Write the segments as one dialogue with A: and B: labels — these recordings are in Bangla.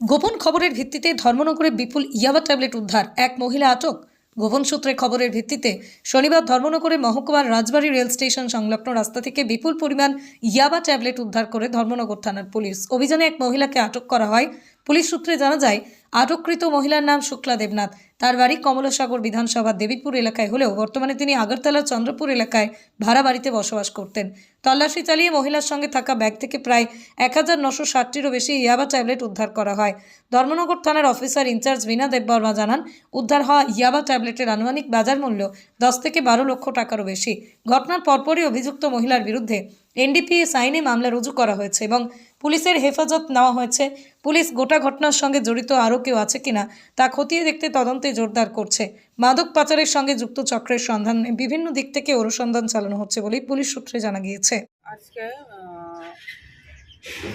A: গোপন খবরের ভিত্তিতে ধর্মনগরে বিপুল ইয়াবা ট্যাবলেট উদ্ধার। এক মহিলা আটক। গোপন সূত্রে খবরের ভিত্তিতে শনিবার ধর্মনগরের মহকুমার রাজবাড়ী রেল স্টেশন সংলগ্ন রাস্তা থেকে বিপুল পরিমাণ ইয়াবা ট্যাবলেট উদ্ধার করে ধর্মনগর থানার পুলিশ। অভিযানে এক মহিলাকে আটক করা হয়। পুলিশ সূত্রে জানা যায় আটককৃত মহিলার নাম শুক্লা দেবনাথ। তার বাড়ি কমলাসাগর বিধানসভার দেবীপুর এলাকায় হলেও বর্তমানে তিনি আগরতলার চন্দ্রপুর এলাকায় ভাড়া বাড়িতে বসবাস করতেন। তল্লাশি চালিয়ে মহিলার সঙ্গে থাকা ব্যাগ থেকে প্রায় এক হাজার নশো ষাটটিরও বেশি ইয়াবা ট্যাবলেট উদ্ধার করা হয়। ধর্মনগর থানার অফিসার ইনচার্জ বিনা দেববর্মা জানান, উদ্ধার হওয়া ইয়াবা ট্যাবলেটের আনুমানিক বাজার মূল্য দশ থেকে বারো লক্ষ টাকারও বেশি। ঘটনার পরপরই অভিযুক্ত মহিলার বিরুদ্ধে এনডিপিএস আইনে মামলা রুজু করা হয়েছে এবং পুলিশের হেফাজত নেওয়া হয়েছে। পুলিশ গোটা ঘটনার সঙ্গে জড়িত আরও কেউ আছে কিনা তা খতিয়ে দেখতে তদন্তে জোরদার করছে। মাদক পাচারের সঙ্গে যুক্ত চক্রের সন্ধানে বিভিন্ন দিক থেকে অনুসন্ধান চালানো হচ্ছে বলেই পুলিশ সূত্রে জানা গিয়েছে।
B: আজকে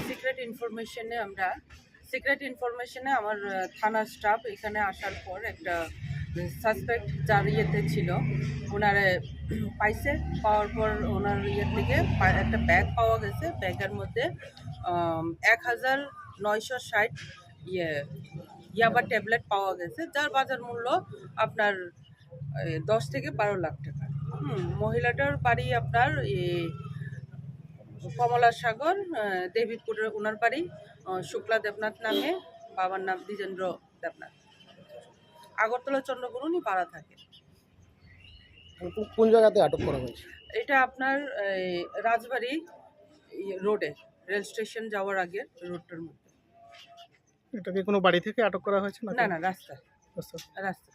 B: সিক্রেট ইনফরমেশনে আমরা সিক্রেট আমার থানার স্টাফ এখানে আসার পর একটা সাসপেক্ট যার ইয়েতে ছিল, ওনারে পাইছে, পাওয়ার পর ওনার ইয়ে থেকে একটা ব্যাগ পাওয়া গেছে। ব্যাগের মধ্যে এক হাজার নয়শো ষাট ইয়ে ইয়াবা ট্যাবলেট পাওয়া গেছে যার বাজার মূল্য আপনার দশ থেকে বারো লাখ টাকা। হুম মহিলাটার বাড়ি আপনার কমলা সাগর দেবীপুরের ওনার বাড়ি শুক্লা দেবনাথ নামে বাবার নাম দ্বিজেন্দ্র দেবনাথ। আগরতলা চন্দ্রপুর উনি ভাড়া থাকে
C: কোন- কোন জায়গাতে আটক করা হয়েছে?
B: এটা আপনার রাজবাড়ি ইয়ে, রোডে রেল স্টেশন যাওয়ার আগে রোডটার মধ্যে।
C: এটাকে কোনো বাড়ি থেকে আটক করা হয়েছে
B: না না রাস্তা
C: রাস্তা
B: রাস্তা